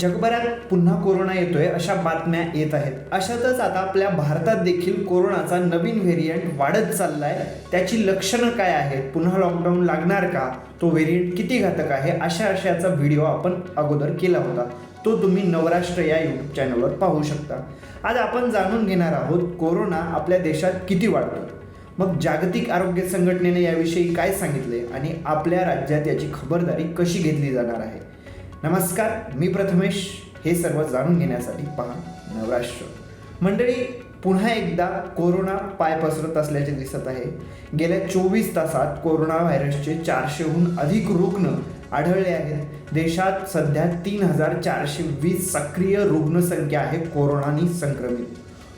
जगभरात पुन्हा कोरोना येतोय अशा बातम्या येत आहेत. अशातच आता आपल्या भारतात देखील कोरोनाचा नवीन व्हेरियंट वाढत चाललाय. त्याची लक्षणं काय आहेत? पुन्हा लॉकडाऊन लागणार का? तो व्हेरियंट किती घातक आहे? अशा अशाचा व्हिडिओ आपण अगोदर केला होता. तो तुम्ही नवराष्ट्र या यूट्यूब चॅनलवर पाहू शकता. आज आपण जाणून घेणार आहोत कोरोना आपल्या देशात किती वाढतो मग जागतिक आरोग्य संघटनेने याविषयी काय सांगितले आणि आपल्या राज्यात याची खबरदारी कशी घेतली जाणार आहे? नमस्कार मी प्रथमेश. हे सर्व जाणून घेण्यासाठी पहा नवराष्ट्र. मंडळी पुन्हा एकदा कोरोना पाय पसरत असल्याचे दिसत आहे. गेल्या चोवीस तासात कोरोना व्हायरसचे चारशेहून अधिक रुग्ण आढळले आहेत. देशात सध्या तीन हजार चारशे वीस सक्रिय रुग्णसंख्या आहे कोरोनानी संक्रमित.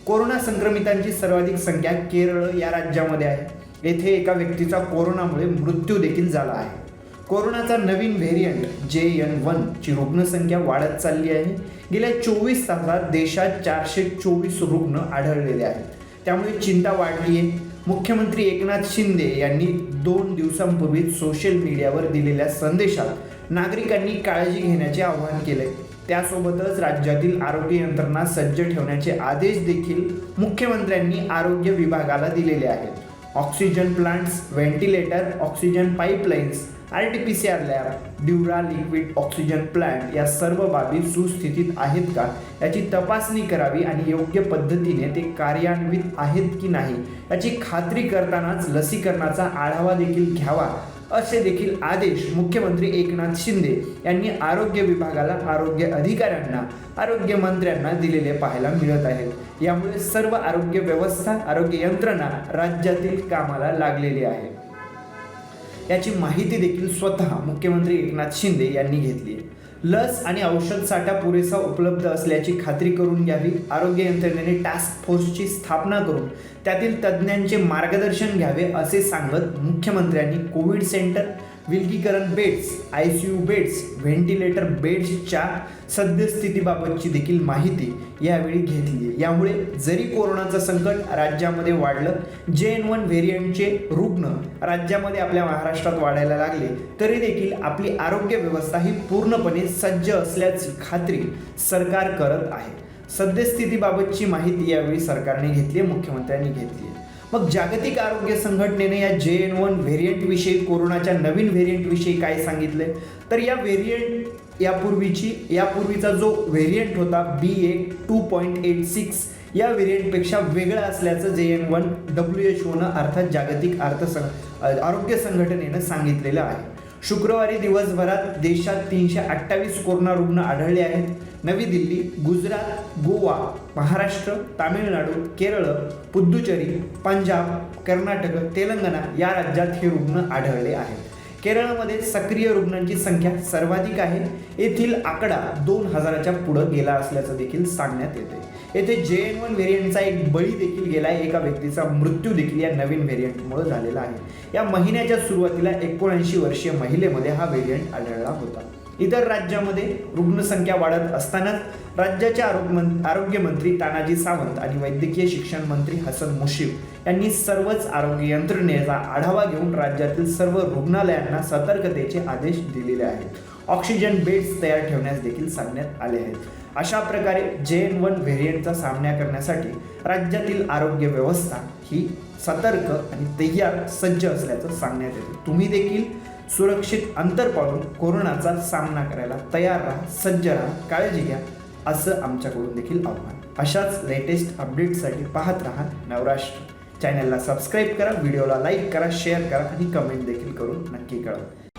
कोरोना संक्रमितांची सर्वाधिक संख्या केरळ या राज्यामध्ये आहे. येथे एका व्यक्तीचा कोरोनामुळे मृत्यू देखील झाला आहे. कोरोनाचा नवीन व्हेरियंट जे एन वन ची रुग्णसंख्या वाढत चालली आहे. गेल्या चोवीस तासात देशात चारशे चोवीस रुग्ण आढळलेले आहेत. त्यामुळे चिंता वाढली आहे मुख्यमंत्री एकनाथ शिंदे यांनी दोन दिवसांपूर्वी सोशल मीडियावर दिलेल्या संदेशात नागरिकांनी काळजी घेण्याचे आवाहन केले त्यासोबतच राज्यातील आरोग्य यंत्रणा सज्ज ठेवण्याचे आदेश देखील मुख्यमंत्र्यांनी आरोग्य विभागाला दिलेले आहेत. Oxygen plants ventilator oxygen pipelines R T P C R lab dura liquid oxygen plant या सर्व बाबी सुस्थितीत आहेत का? याची तपासणी करावी आणि योग्य पद्धतीने ते कार्यान्वित आहेत की नाही? याची खात्री करतानाच लसीकरणाचा आढावा देखील घ्यावा. असे देखील आदेश मुख्यमंत्री एकनाथ शिंदे यांनी आरोग्य विभागाला आरोग्य अधिकाऱ्यांना आरोग्य मंत्र्यांना दिलेले पाहायला मिळत आहेत. यामुळे सर्व आरोग्य व्यवस्था आरोग्य यंत्रणा राज्यातील कामाला लागलेली आहे. याची माहिती देखील स्वतः मुख्यमंत्री एकनाथ शिंदे यांनी घेतली लस आणि औषध साठा पुरेसा उपलब्ध असल्याची खात्री करून घ्यावी. आरोग्य यंत्रणेने टास्क फोर्सची स्थापना करून त्यातील तज्ज्ञांचे मार्गदर्शन घ्यावे असे सांगत मुख्यमंत्र्यांनी कोविड सेंटर विलगीकरण beds I C U beds ventilator बेड्सच्या सद्यस्थितीबाबतची देखील माहिती यावेळी घेतली यामुळे जरी कोरोनाचं संकट राज्यामध्ये वाढलं जे एन वन व्हेरियंटचे रुग्ण राज्यामध्ये आपल्या महाराष्ट्रात वाढायला लागले तरी देखील आपली आरोग्य व्यवस्था ही पूर्णपणे सज्ज असल्याची खात्री सरकार करत आहे. सद्यस्थितीबाबतची माहिती यावेळी सरकारने घेतली आहे मुख्यमंत्र्यांनी घेतली आहे. मग जागतिक आरोग्य संघटनेने या जे एन वन व्हेरियंटविषयी कोरोनाच्या नवीन व्हेरियंटविषयी काय सांगितले? तर या व्हेरियंट यापूर्वीची यापूर्वीचा जो व्हेरियंट होता B A two point eight six या व्हेरियंटपेक्षा वेगळा असल्याचं J N one W H ओनं अर्थात जागतिक अर्थसंघ आरोग्य संघटनेनं सांगितलेलं आहे. शुक्रवारी दिवसभरात देशात तीनशे अठ्ठावीस कोरोना रुग्ण आढळले आहेत. नवी दिल्ली गुजरात गोवा महाराष्ट्र तामिळनाडू केरळ पुद्दुचेरी पंजाब कर्नाटक तेलंगणा या राज्यात हे रुग्ण आढळले आहेत. केरळमध्ये सक्रिय रुग्णांची संख्या सर्वाधिक आहे. येथील आकडा दोन हजाराच्या पुढं गेला असल्याचं देखील सांगण्यात येते. येथे जे एन वन व्हेरियंटचा एक बळी देखील गेला आहे एका व्यक्तीचा मृत्यू देखील या नवीन व्हेरियंटमुळे झालेला आहे. या महिन्याच्या सुरुवातीला एकोणऐंशी वर्षीय महिलेमध्ये हा व्हेरियंट आढळला होता. इतर राज्यामध्ये रुग्णसंख्या वाढत असतानाच राज्याचे आरोग्य आरोग्यमंत्री तानाजी सावंत आणि वैद्यकीय शिक्षण मंत्री हसन मुशीफ यांनी सर्वच आरोग्य यंत्रणेचा आढावा घेऊन राज्यातील सर्व रुग्णालयांना सतर्कतेचे आदेश दिलेले आहेत. ऑक्सिजन बेड्स तयार ठेवण्यास देखील सांगण्यात आले आहेत. अशा प्रकारे जे एन वन व्हेरियंटचा सामना करण्यासाठी राज्यातील आरोग्य व्यवस्था ही सतर्क आणि तयार सज्ज असल्याचं सांगण्यात येते. तुम्ही देखील सुरक्षित अंतर पाळून कोरोनाचा सामना करायला तयार राहा सज्ज राहा काळजी घ्या असं आमच्याकडून देखील आव्हान. अशाच लेटेस्ट अपडेटसाठी पाहत राहा नवराष्ट्र. चॅनलला सबस्क्राईब करा व्हिडिओला लाईक करा शेअर करा आणि कमेंट देखील करून नक्की कळवा.